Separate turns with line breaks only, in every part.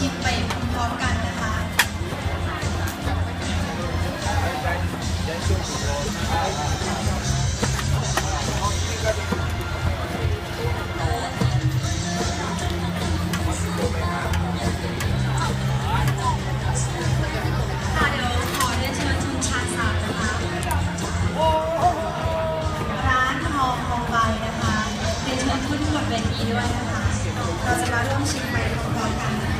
ชิมไปพร้อมกันนะคะค่ะเดี๋ยวขอเรียนเชิญชมชาสามนะคะ ร้านทองทองใบนะคะเชิญขึ้นบนเวทีด้วยนะคะ เราจะมาร่วมชิมไปพร้อมๆกันนะคะ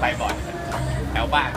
ไปบ่อยแถวบ้าน